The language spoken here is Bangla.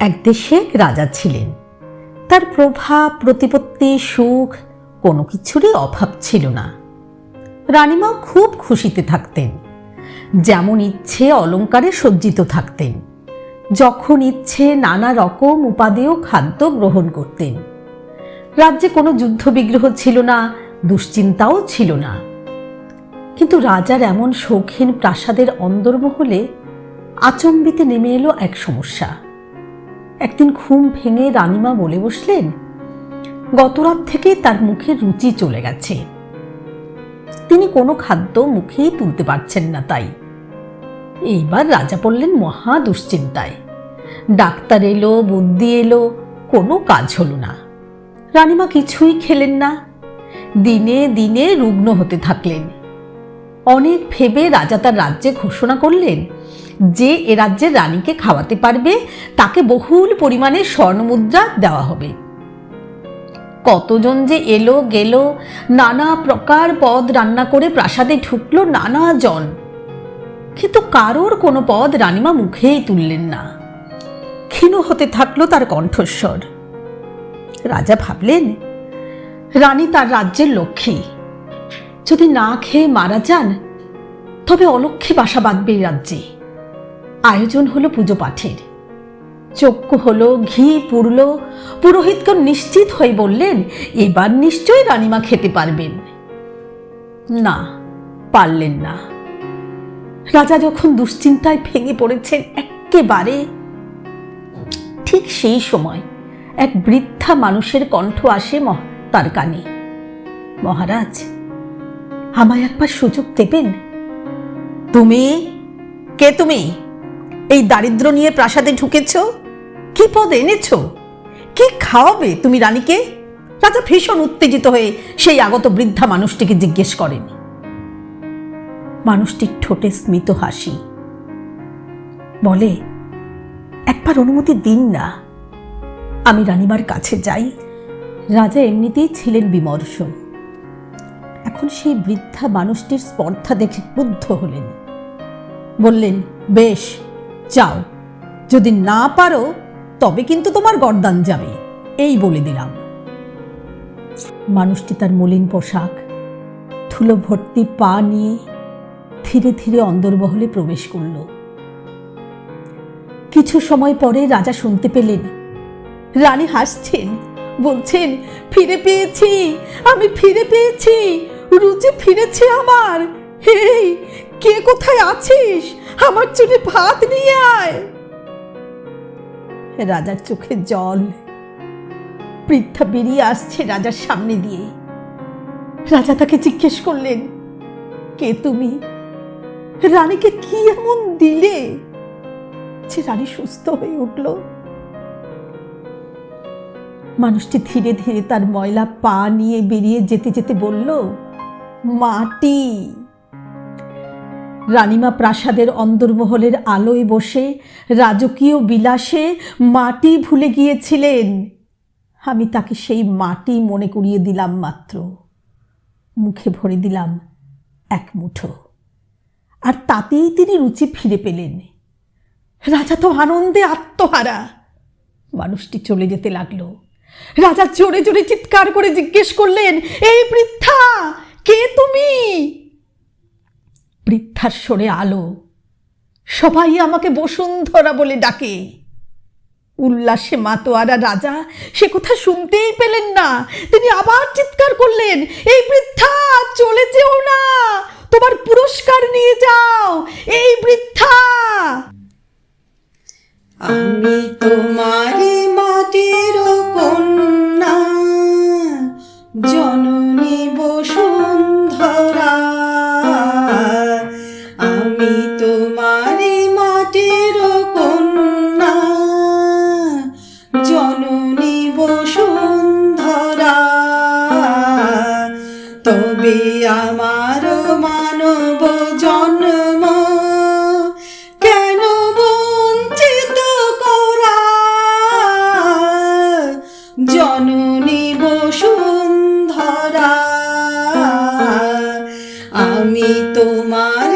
এক দেশে রাজা ছিলেন। তার প্রভাব, প্রতিপত্তি, সুখ কোনো কিছুরই অভাব ছিল না। রানীমাও খুব খুশিতে থাকতেন। যেমন ইচ্ছে অলঙ্কারে সজ্জিত থাকতেন। যখন ইচ্ছে নানা রকম উপাদেয় খাদ্য গ্রহণ করতেন। রাজ্যে কোনো যুদ্ধবিগ্রহ ছিল না, দুশ্চিন্তাও ছিল না। কিন্তু রাজার এমন শৌখিন প্রাসাদের অন্দরমহলে আচম্বিতে নেমে এলো এক সমস্যা। একদিন ঘুম ভেঙে রানীমা বলে বসলেন, গতরাত থেকে তার মুখে রুচি চলে গেছে। তিনি কোনো খাদ্য মুখেই তুলতে পারছেন না তাই। এইবার রাজা পড়লেন মহা দুশ্চিন্তায়। ডাক্তার এলো, বুদ্ধি এলো, কোনো কাজ হলো না। রানীমা কিছুই খেলেন না। দিনে দিনে রুগ্ন হতে থাকলেন। অনেক ভেবে রাজা তার রাজ্যে ঘোষণা করলেন যে এ রাজ্যের রানীকে খাওয়াতে পারবে, তাকে বহুল পরিমাণে স্বর্ণমুদ্রা দেওয়া হবে। কতজন যে এলো, গেল, নানা প্রকার পদ রান্না করে প্রাসাদে ঢুকলো নানা জন কিন্তু কারোর কোনো পদ রানীমা মুখেই তুললেন না। ক্ষীণ হতে থাকল তার কণ্ঠস্বর। রাজা ভাবলেন, রানী তার রাজ্যের লক্ষ্মী। যদি না খেয়ে মারা যান, তবে অলক্ষ্যে বাসা বাঁধবে এই রাজ্যে। আয়োজন হলো পুজো পাঠের। চক্ষু হলো, ঘি পুরল, পুরোহিতগণ নিশ্চিত হয়ে বললেন, এবার নিশ্চয়ই রানীমা খেতে পারবেন। না, পারলেন না। রাজা যখন দুশ্চিন্তায় ভেঙে পড়েছেন একেবারে ঠিক সেই সময় এক বৃদ্ধা মানুষের কণ্ঠ আসে তার কানে। মহারাজ, আমায় একবার সুযোগ দেবেন? তুমি? কে তুমি? এই দারিদ্র নিয়ে প্রাসাদে ঢুকেছ? কি পদ এনেছ? কি খাওয়াবে তুমি রানীকে? রাজা ভীষণ উত্তেজিত হয়ে সেই আগত বৃদ্ধা মানুষটিকে জিজ্ঞেস করেন। মানুষটির ঠোঁটে স্মিত হাসি। বলে, একবার অনুমতি দিন না। আমি রানীমার কাছে যাই। রাজা এমনিতেই ছিলেন বিমর্ষ এখন সেই বৃদ্ধা মানুষটির স্পর্ধা দেখে ক্রুদ্ধ হলেন। বললেন, বেশ যাও যদি না পারো, তবে কিন্তু তোমার গরদান যাবে। এই বলে দিলাম। মানুষটি তার মলিন পোশাক, ধুলো ভর্তি পা নিয়ে ধীরে ধীরে অন্দরমহলে প্রবেশ করল। কিছু সময় পরে রাজা শুনতে পেলেন, রানী হাসছেন, বলছেন, ফিরে পেয়েছি, আমি ফিরে পেয়েছি, রুচি ফিরেছে আমার। হেই, কে কোথায় আছিস? আমার চুলে ভাত নিয়ে আয়। রাজার চোখে জল বৃদ্ধা বেরিয়ে আসছে রাজার সামনে দিয়ে। রাজা তাকে জিজ্ঞেস করলেন, কে তুমি? রানীকে কি এমন দিলে যে রানী সুস্থ হয়ে উঠল? মানুষটি ধীরে ধীরে তার ময়লা পা নিয়ে বেরিয়ে যেতে যেতে বলল, মাটি। রানীমা প্রাসাদের অন্দরমহলের আলোয় বসে রাজকীয় বিলাসে মাটি ভুলে গিয়েছিলেন। আমি তাকে সেই মাটি মনে করিয়ে দিলাম মাত্র। মুখে ভরে দিলাম এক মুঠো। আর তাতেই তিনি রুচি ফিরে পেলেন। রাজা তো আনন্দে আত্মহারা। মানুষটি চলে যেতে লাগল। রাজা জোরে জোরে চিৎকার করে জিজ্ঞেস করলেন, এই বৃদ্ধা, কে তুমি? সরে আলো। সবাই আমাকে বসুন্ধরা বলে ডাকে। উল্লাসে মাতোয়ারা রাজা সে কথা শুনতেই পেলেন না। তিনি আবার চিৎকার করলেন, এই বৃদ্ধা, চলে যেও না। তোমার পুরস্কার নিয়ে যাও। এই বৃদ্ধা! আমি তোমারি বসুন্ধরা তবে আমার মানব জন্ম কেন বঞ্চিত করা? জননী বসুন্ধরা আমি তোমার